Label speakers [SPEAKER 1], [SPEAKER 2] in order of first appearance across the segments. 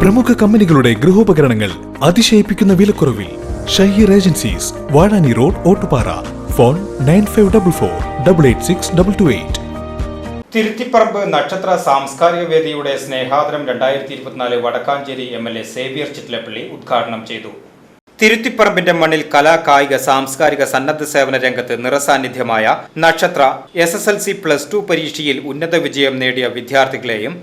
[SPEAKER 1] പ്രമുഖ കമ്പനികളുടെ ഗൃഹോപകരണങ്ങൾ അതിശയിപ്പിക്കുന്ന വിലക്കുറവിൽ Shaheer agencies Vazhani road Ottupara. Phone nine five double four double eight six double two eight.
[SPEAKER 2] Thiruthiparambu നക്ഷത്ര സാംസ്കാരിക വേദിയുടെ സ്നേഹാദരം രണ്ടായിരത്തി ഇരുപത്തിനാല് Wadakkanchery M L A Xavier Chittilappilly ഉദ്ഘാടനം ചെയ്തു. തിരുത്തിപ്പറമ്പിന്റെ മണ്ണിൽ കലാ കായിക സാംസ്കാരിക സന്നദ്ധ സേവന രംഗത്ത് നിറസാന്നിധ്യമായ നക്ഷത്ര S S L C plus two പരീക്ഷയിൽ ഉന്നത വിജയം നേടിയ വിദ്യാർത്ഥികളെയും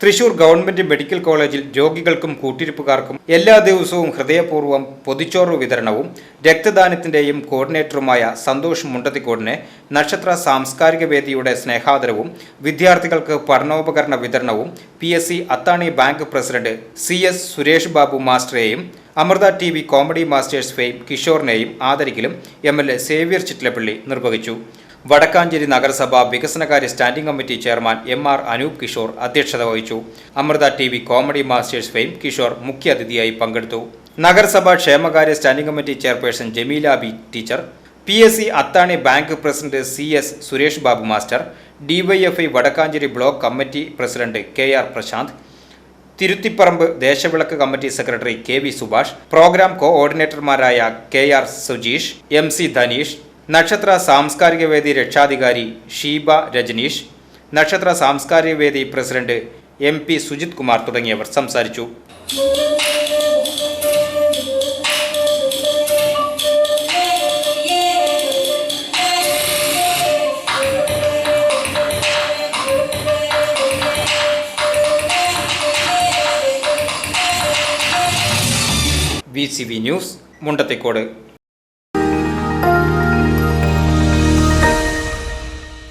[SPEAKER 2] തൃശൂർ ഗവൺമെന്റ് മെഡിക്കൽ കോളേജിൽ രോഗികൾക്കും കൂട്ടിരിപ്പുകാർക്കും എല്ലാ ദിവസവും ഹൃദയപൂർവം പൊതിച്ചോറ് വിതരണവും രക്തദാനത്തിന്റെയും കോർഡിനേറ്ററുമായ സന്തോഷ് മുണ്ടത്തിക്കോടിനെ നക്ഷത്ര സാംസ്കാരിക വേദിയുടെ സ്നേഹാദരവും വിദ്യാർത്ഥികൾക്ക് പഠനോപകരണ വിതരണവും P S C Athani bank president C S Suresh Babu മാസ്റ്ററെയും Amrita T V comedy masters fame കിഷോറിനെയും ആദരിക്കലും M L A Xavier Chittilappilly നിർവഹിച്ചു. വടക്കാഞ്ചേരി നഗരസഭ വികസനകാര്യ standing committee chairman M R Anoop Kishore അധ്യക്ഷത വഹിച്ചു. Amrita T V comedy masters fame Kishore മുഖ്യാതിഥിയായി പങ്കെടുത്തു. നഗരസഭ ക്ഷേമകാര്യ standing committee chairperson Jameela B teacher P S C Athani bank president C S Suresh Babu master DYFI Wadakkanchery block committee president K R Prashanth Thiruthiparambu ദേശവിളക്ക് committee secretary K V Subhash program കോഓർഡിനേറ്റർമാരായ K R Sujeesh M C Dhaneesh നക്ഷത്ര സാംസ്കാരിക വേദി രക്ഷാധികാരി ഷീബ രജനീഷ് നക്ഷത്ര സാംസ്കാരിക വേദി president M P Sujith Kumar തുടങ്ങിയവർ സംസാരിച്ചു. V C V news Mundathikode.